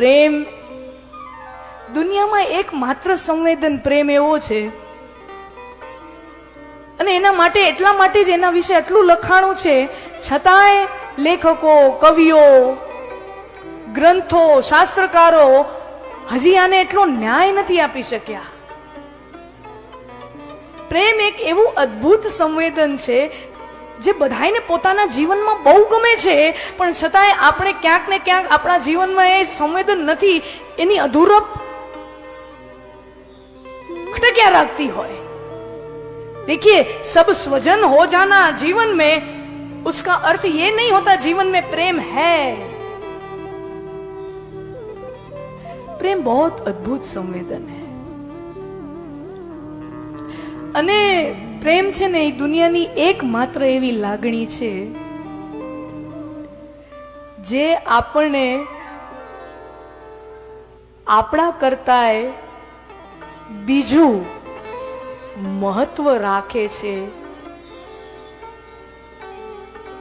પ્રેમ દુનિયામાં એક માત્ર સંવેદન પ્રેમ એવો છે. અને એના માટે, એટલા માટે જ એના વિશે આટલું લખાણું છે. છતાંય લેખકો, કવિઓ, ગ્રંથો, શાસ્ત્રકારો હજી આને એટલો ન્યાય નથી આપી શક્યા. પ્રેમ એક એવું અદ્ભુત સંવેદન છે જે બધાયને પોતાના જીવનમાં બહુ ગમે છે પણ છતાંય આપણે ક્યાંક ને ક્યાંક આપણા જીવનમાં એ સંવેદન નથી એની અધૂરપ ખટક્યા રાખતી હોય देखिए सब स्वजन हो जाना जीवन में उसका अर्थ ये नहीं होता जीवन में प्रेम है प्रेम बहुत अद्भुत संवेदन है અને પ્રેમ છે ને એ દુનિયાની એકમાત્ર એવી લાગણી છે જે આપણને આપણા કરતાંય બીજું મહત્વ રાખે છે.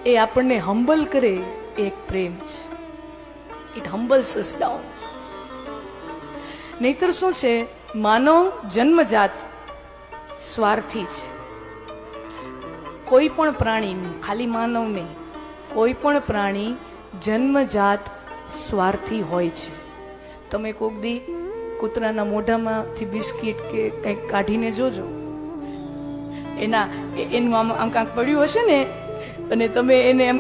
એ આપણને હંબલ કરે એક પ્રેમ છે. ઇટ હંબલ્સ અસ ડાઉન નહીતર શું છે? માનવ જન્મજાત સ્વાર્થી છે. કોઈ પણ પ્રાણી ખાલી માનવ નહીં, કોઈ પણ પ્રાણી જન્મજાત સ્વાર્થી હોય છે. તમે કોક દી કૂતરાના મોઢામાંથી બિસ્કિટ કે કંઈક કાઢીને જોજો. એના એનું આમ આમ કાંઈક પડ્યું હશે ને, અને તમે એને એમ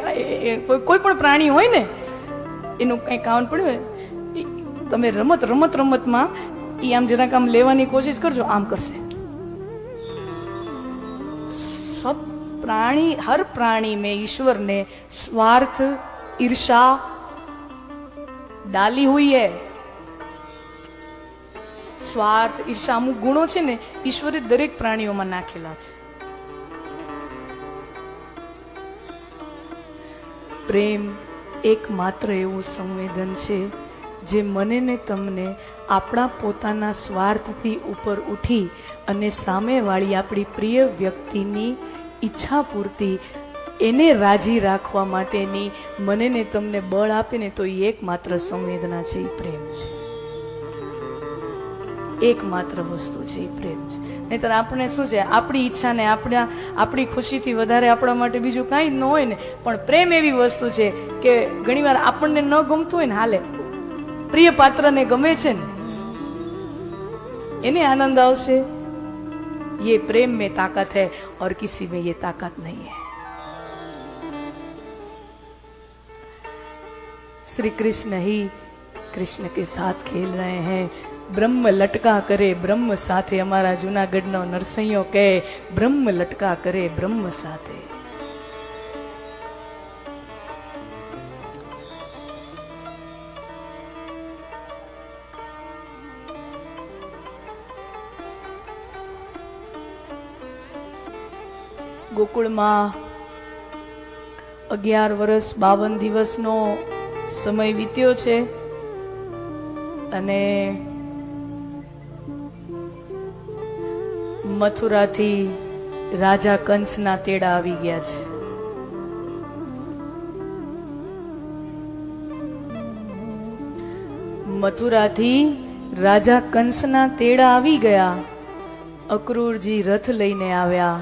કોઈ પણ પ્રાણી હોય ને, એનું કંઈ કાવન પડ્યું હોય તમે રમત રમત, રમતમાં એ આમ જરાક આમ લેવાની કોશિશ કરજો, આમ કરશે. प्राणी हर प्राणी में ईश्वर ने स्वार्थ ईर्षा डाली हुई है સ્વાર્થ ઈર્ષા અમુક ગુણો છે ને ઈશ્વરે દરેક પ્રાણીઓમાં નાખેલા છે પ્રેમ એકમાત્ર એવું સંવેદન છે જે મને ને તમને આપણા પોતાના સ્વાર્થથી ઉપર ઉઠી અને સામેવાળી આપણી પ્રિય વ્યક્તિની ઈચ્છા પૂરતી એને રાજી રાખવા માટેની મને ને તમને બળ આપે ને તો એ એકમાત્ર સંવેદના છે એ પ્રેમ છે. એકમાત્ર વસ્તુ છે એ પ્રેમ છે. નહીતર આપણે શું છે, આપણી ઈચ્છાને આપણા, આપણી ખુશીથી વધારે આપણા માટે બીજું કાંઈ ન હોય ને, પણ પ્રેમ એવી વસ્તુ છે કે ઘણીવાર આપણને ન ગમતું હોય ને હાલે. પ્રિય પાત્રને ગમે છે ને, એને આનંદ આવશે. ये प्रेम में ताकत है और किसी में ये ताकत नहीं है। श्री कृष्ण ही कृष्ण के साथ खेल रहे हैं। ब्रह्म लटका करे, ब्रह्म साथे। हमारा जूनागढ़ नो नरसैयो कह ब्रह्म लटका करे, ब्रह्म साथे। ગોકુળમાં અગિયાર વર્ષ બાવન દિવસનો સમય વીત્યો છે અને મથુરાથી રાજા કંસના તેડા આવી ગયા છે. મથુરાથી રાજા કંસના તેડા આવી ગયા. અક્રૂરજી રથ લઈને આવ્યા.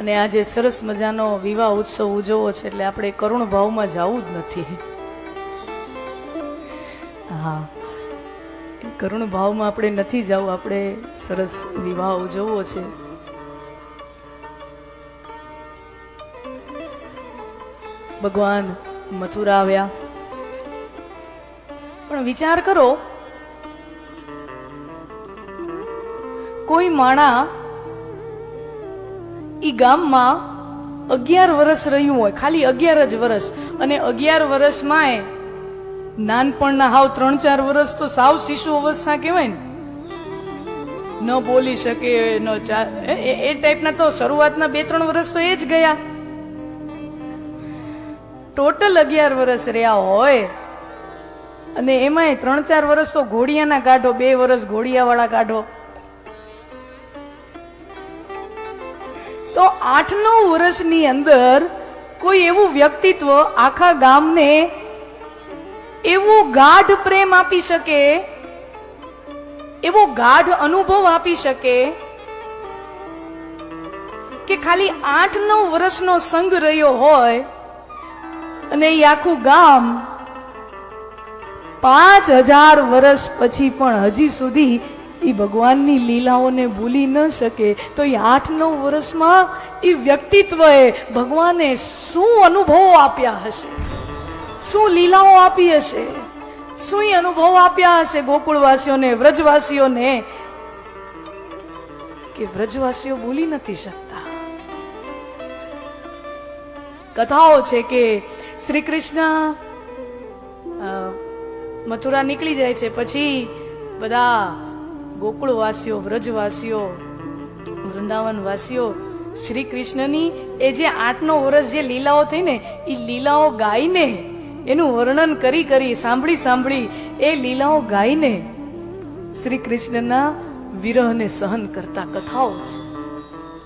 અને આજે સરસ મજાનો વિવાહ ઉત્સવ ઉજવવો છે એટલે આપણે કરુણ ભાવમાં જવું જ નથી. હા. કરુણ ભાવમાં આપણે નથી જવું, આપણે સરસ વિવાહ ઉજવવો છે. ભગવાન મથુરા આવ્યા. પણ વિચાર કરો, કોઈ માણા ઈ ગામમાં અગિયાર વર્ષ રહ્યું હોય, ખાલી અગિયાર જ વર્ષ અને અગિયાર વર્ષમાં નાનપણના હાવ ત્રણ ચાર વર્ષ તો સાવ શિશુ અવસ્થા કહેવાય ને. ન બોલી શકે, ન ચા, એ- એ- એ ટાઈપના તો શરૂઆતના બે ત્રણ વર્ષ તો એ જ ગયા. ટોટલ અગિયાર વર્ષ રહ્યા હોય. અને એમાંય ત્રણ ચાર વર્ષ તો ઘોડિયાના કાઢો, બે વર્ષ ઘોડિયાવાળા કાઢો. તો આઠ નવ વર્ષની અંદર કોઈ એવું વ્યક્તિત્વ આખા ગામને એવો ગાઢ પ્રેમ આપી શકે, એવો ગાઢ અનુભવ આપી શકે કે ખાલી આઠ નવ વર્ષનો સંગ રહ્યો હોય અને એ આખું ગામ પાંચ હજાર વર્ષ પછી પણ હજી સુધી એ ભગવાનની લીલાઓને ભૂલી ન શકે. તો એ આઠ નવ વર્ષમાં એ વ્યક્તિત્વએ ભગવાને શું અનુભવો આપ્યા હશે? શું લીલાઓ આપી હશે? શું એ અનુભવ આપ્યા હશે ગોકુળવાસીઓને, વ્રજવાસીઓને? કે વ્રજવાસીઓ ભૂલી નથી શકતા? કથાઓ છે કે શ્રી કૃષ્ણ મથુરા નીકળી જાય છે, પછી બધા ગોકુળવાસીઓ, વ્રજવાસીઓ, વૃંદાવનવાસીઓ, શ્રી કૃષ્ણની એ જે આઠનો વર્ષ જે લીલાઓ થઈ ને એ લીલાઓ ગાઈને, એનું વર્ણન કરી કરી, સાંભળી સાંભળી, એ લીલાઓ ગાઈને શ્રી કૃષ્ણના વિરહને સહન કરતા કથાઓ છે.